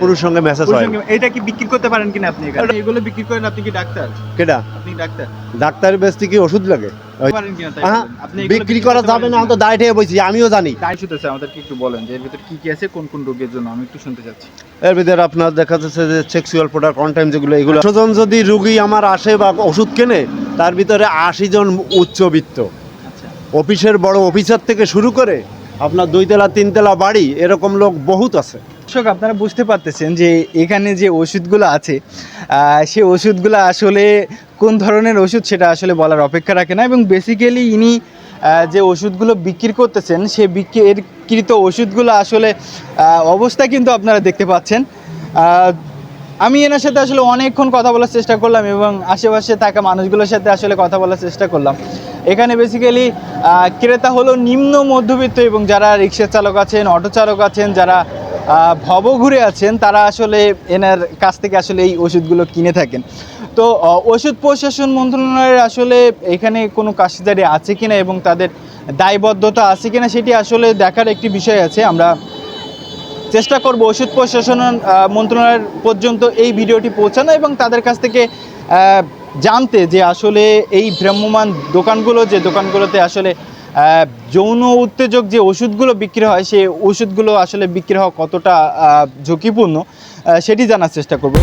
পুরুষ সঙ্গে মেসেজ হয়। এটা কি বিক্রি করতে পারেন কিনা আপনি এখানে? এগুলো বিক্রি করেন আপনি কি ডাক্তার? কেটা আপনি ডাক্তার? ডাক্তারের বেস্তি কি ওষুধ লাগে? বিক্রি করা যাবে না আমি তো দায় ঠেয়ে বলছি আমিও জানি। তাই শুনতেছে আমাদেরকে একটু বলেন যে এর ভিতরে কি কি আছে কোন কোন রোগের জন্য? আমি একটু শুনতে চাচ্ছি। এর ভিতরে আপনার দেখা যাচ্ছে যে সেক্সুয়াল প্রোডাক্ট অন টাইম যেগুলো এগুলো জন যদি রুগী আমার আসে বা ওষুধ কেনে তার ভিতরে আশি জন উচ্চবিত্ত। আচ্ছা। অফিসের বড় অফিসার থেকে শুরু করে আপনার দুইতলা তিনতলা বাড়ি এরকম লোক বহুত আছে। দর্শক, আপনারা বুঝতে পারতেছেন যে এখানে যে ওষুধগুলো আছে সে ওষুধগুলো আসলে কোন ধরনের ওষুধ সেটা আসলে বলার অপেক্ষা রাখে না এবং বেসিক্যালি ইনি যে ওষুধগুলো বিক্রি করতেছেন, সে বিক্রিকৃত ওষুধগুলো আসলে অবস্থা কিন্তু আপনারা দেখতে পাচ্ছেন। আমি এনার সাথে আসলে অনেকক্ষণ কথা বলার চেষ্টা করলাম এবং আশেপাশে থাকা মানুষগুলোর সাথে আসলে কথা বলার চেষ্টা করলাম। এখানে বেসিক্যালি ক্রেতা হলো নিম্ন মধ্যবিত্ত এবং যারা রিক্সা চালক আছেন, অটো চালক আছেন, যারা আহ, ভবঘুরে আছেন তারা আসলে এনার কাছ থেকে আসলে এই ওষুধগুলো কিনে থাকেন। তো ওষুধ প্রশাসন মন্ত্রণালয়ের আসলে এখানে কোনো কাশিদারি আছে কিনা এবং তাদের দায়বদ্ধতা আছে কিনা সেটি আসলে দেখার একটি বিষয় আছে। আমরা চেষ্টা করব ওষুধ প্রশাসন মন্ত্রণালয়ের পর্যন্ত এই ভিডিওটি পৌঁছানো এবং তাদের কাছ থেকে জানতে যে আসলে এই ভ্রাম্যমান দোকানগুলো যে দোকানগুলোতে আসলে যৌন উত্তেজক যে ওষুধগুলো বিক্রি হয়, সেই ওষুধগুলো আসলে বিক্রি হওয়া কতটা ঝুঁকিপূর্ণ সেটি জানার চেষ্টা করব।